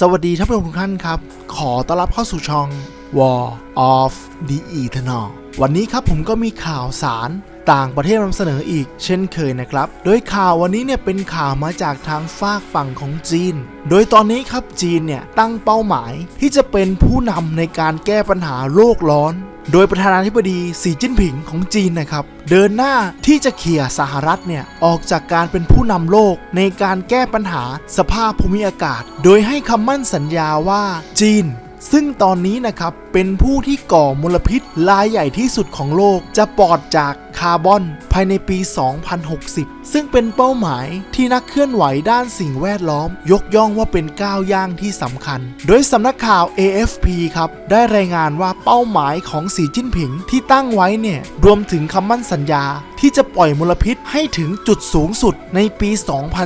สวัสดีท่านผู้ชมทุกท่านครับ ขอต้อนรับเข้าสู่ช่อง War of the Eternal วันนี้ครับผมก็มีข่าวสารต่างประเทศนำเสนออีกเช่นเคยนะครับ โดยข่าววันนี้เนี่ยเป็นข่าวมาจากทางฝากฝั่งของจีน โดยตอนนี้ครับจีนเนี่ยตั้งเป้าหมายที่จะเป็นผู้นำในการแก้ปัญหาโลกร้อน โดยประธานาธิบดีสีจิ้นผิงของจีนนะครับ เดินหน้าที่จะเขี่ยสหรัฐเนี่ยออกจากการเป็นผู้นำโลกในการแก้ปัญหาสภาพภูมิอากาศ โดยให้คำมั่นสัญญาว่าจีนซึ่งตอนนี้นะครับเป็นผู้ที่ก่อมลพิษรายใหญ่ที่สุดของโลกจะปลอดจาก คาร์บอนภายในปี 2060 ซึ่งเป็นเป้าหมายที่นักเคลื่อนไหวด้านสิ่งแวดล้อม ยกย่องว่าเป็นก้าวย่างที่สำคัญ โดยสำนักข่าว AFP ครับ ได้รายงานว่าเป้าหมายของสีจิ้นผิงที่ตั้งไว้เนี่ย รวมถึงคำมั่นสัญญาที่จะปล่อยมลพิษให้ถึงจุดสูงสุดในปี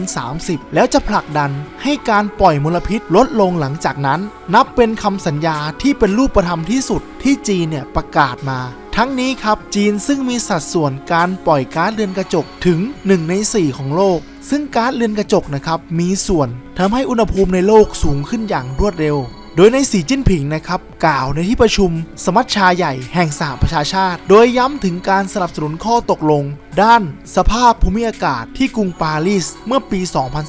2030 แล้วจะผลักดันให้การปล่อยมลพิษลดลงหลังจากนั้น นับเป็นคำสัญญาที่เป็นรูปธรรมที่สุดที่จีนเนี่ยประกาศมา ทั้งนี้ครับจีนซึ่งมีสัดส่วนการปล่อยก๊าซเรือนกระจกถึง 1 ใน 4 ของโลก ซึ่งก๊าซเรือนกระจกนะครับมีส่วนทำให้อุณหภูมิในโลกสูงขึ้นอย่างรวดเร็วโดยในสีจิ้นผิงนะครับกล่าวในที่ประชุมสมัชชาใหญ่แห่งสหประชาชาติ โดยย้ำถึงการสนับสนุนข้อตกลง ด้านสภาพภูมิอากาศที่กรุงปารีสเมื่อปี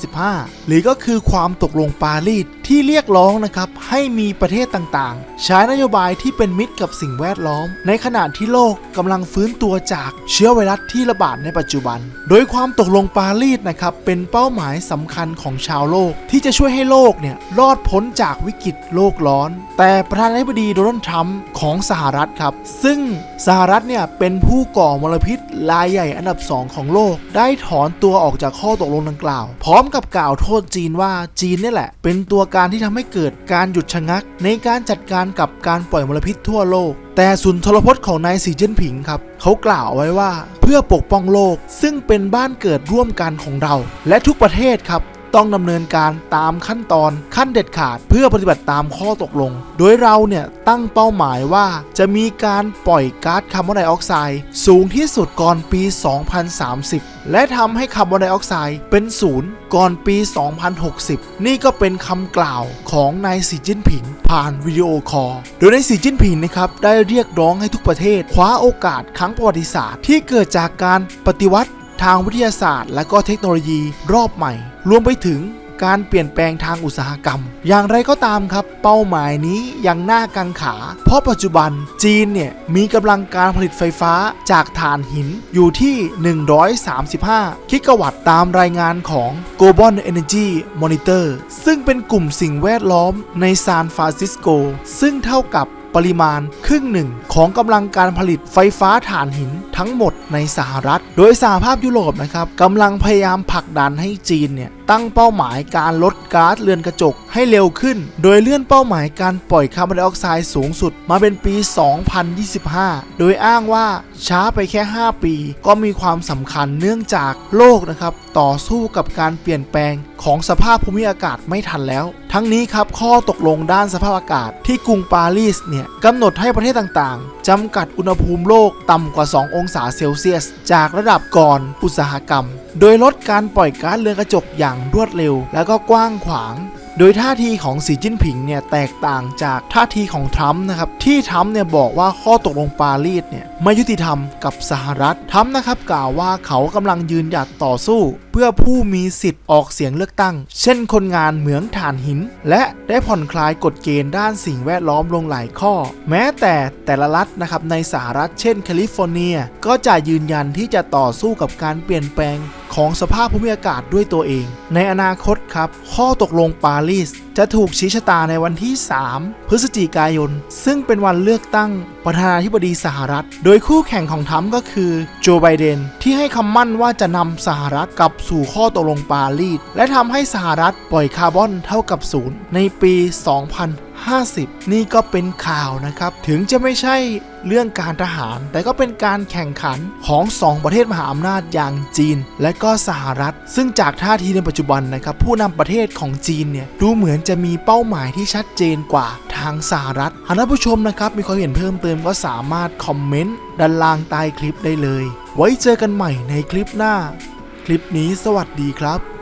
2015 หรือก็คือความตกลงปารีสที่เรียกร้องนะครับให้มีประเทศต่างๆ ใช้นโยบายที่เป็นมิตรกับสิ่งแวดล้อม ในขณะที่โลกกำลังฟื้นตัวจากเชื้อไวรัสที่ระบาดในปัจจุบัน โดยความตกลงปารีสนะครับเป็นเป้าหมายสำคัญของชาวโลก ที่จะช่วยให้โลกเนี่ยรอดพ้นจากวิกฤตโลกร้อน แต่ประธานาธิบดีโดนัลด์ทรัมป์ของสหรัฐครับซึ่งสหรัฐเนี่ยเป็นผู้ก่อมลพิษรายใหญ่อันดับ 2 ของโลก ได้ถอนตัวออกจากข้อตกลงดังกล่าว พร้อมกับกล่าวโทษจีนว่าจีนนี่แหละ เป็นตัวการที่ทำให้เกิดการหยุดชะงัก ในการจัดการกับการปล่อยมลพิษทั่วโลก แต่สุนทรพจน์ของนายสีเจิ้นผิงครับเขากล่าวไว้ว่าเพื่อปกป้องโลกซึ่งเป็นบ้านเกิดร่วมกันของเรา และทุกประเทศครับ ต้องดำเนินการตามขั้นตอนขั้นเด็ดขาดเพื่อปฏิบัติตามข้อตกลง โดยเราเนี่ยตั้งเป้าหมายว่าจะมีการปล่อยก๊าซคาร์บอนไดออกไซด์สูงที่สุดก่อนปี 2030 และทำให้คาร์บอนไดออกไซด์เป็นศูนย์ก่อนปี 2060 นี่ก็เป็นคำกล่าวของนายสีจิ้นผิง ผ่านวิดีโอคอล โดยนายสีจิ้นผิงนะครับได้เรียกร้องให้ทุกประเทศ คว้าโอกาสครั้งประวัติศาสตร์ที่เกิดจากการปฏิวัติ ทางวิทยาศาสตร์ และก็เทคโนโลยีรอบใหม่ รวมไปถึงการเปลี่ยนแปลงทางอุตสาหกรรม อย่างไรก็ตามครับ เป้าหมายนี้ยังน่ากังขา เพราะปัจจุบันจีนเนี่ย มีกำลังการผลิตไฟฟ้าจากถ่านหินอยู่ที่ 135 กิกะวัตต์ตามรายงานของ Global Energy Monitor ซึ่งเป็นกลุ่มสิ่งแวดล้อมในซานฟรานซิสโก ซึ่งเท่ากับ ปริมาณครึ่งหนึ่งของกำลังการผลิตไฟฟ้าถ่านหินทั้งหมดในสหรัฐ โดยสหภาพยุโรปนะครับกำลังพยายามผลักดันให้จีนเนี่ย ตั้งเป้าหมายการลดก๊าซเรือนกระจกให้เร็วขึ้น โดยเลื่อนเป้าหมายการปล่อยคาร์บอนไดออกไซด์สูงสุดมาเป็นปี 2025 โดยอ้างว่าช้าไปแค่ 5 ปี ก็มีความสำคัญเนื่องจากโลกนะครับต่อสู้กับการเปลี่ยนแปลงของสภาพภูมิอากาศไม่ทันแล้ว ทั้งนี้ครับข้อตกลงด้านสภาพอากาศที่กรุงปารีสเนี่ยกำหนดให้ประเทศต่างๆจำกัดอุณหภูมิโลกต่ำกว่า 2 องศาเซลเซียส จากระดับก่อนอุตสาหกรรม โดยลดการปล่อยก๊าซเรือนกระจกอย่างรวดเร็ว และก็กว้างขวาง โดยท่าทีของสีจิ้นผิงเนี่ยแตกต่างจากท่าทีของทรัมป์นะครับที่ทรัมป์เนี่ยบอกว่าข้อตกลงปารีสเนี่ยไม่ยุติธรรมกับสหรัฐทรัมป์นะครับกล่าวว่าเขากำลังยืนหยัดต่อสู้ เพื่อผู้มีสิทธิ์ออกเสียงเลือกตั้ง เช่นคนงานเหมืองถ่านหิน และได้ผ่อนคลายกฎเกณฑ์ด้านสิ่งแวดล้อมลงหลายข้อ แม้แต่แต่ละรัฐนะครับในสหรัฐเช่นแคลิฟอร์เนีย ก็จะยืนยันที่จะต่อสู้กับการเปลี่ยนแปลง ของสภาพภูมิอากาศด้วยตัวเอง ในอนาคตครับ ข้อตกลงปารีสจะถูกชี้ชะตาในวันที่ 3 พฤศจิกายน ซึ่งเป็นวันเลือกตั้งประธานาธิบดีสหรัฐ โดยคู่แข่งของทรัมก็คือโจไบเดนที่ให้คำมั่นว่าจะนำสหรัฐกลับสู่ข้อตกลงปารีสและทำให้สหรัฐปล่อยคาร์บอนเท่ากับศูนย์ในปี 50 นี่ก็เป็นข่าวนะครับ ถึงจะไม่ใช่เรื่องการทหาร แต่ก็เป็นการแข่งขันของ 2 ประเทศมหาอำนาจอย่างจีน และก็สหรัฐ ซึ่งจากท่าทีในปัจจุบันนะครับ ผู้นำประเทศของจีนเนี่ยดูเหมือนจะมีเป้าหมายที่ชัดเจนกว่าทางสหรัฐหากท่านผู้ชมนะครับมีความเห็นเพิ่มเติมก็สามารถคอมเมนต์ด้านล่างใต้คลิปได้เลย ไว้เจอกันใหม่ในคลิปหน้า คลิปนี้สวัสดีครับ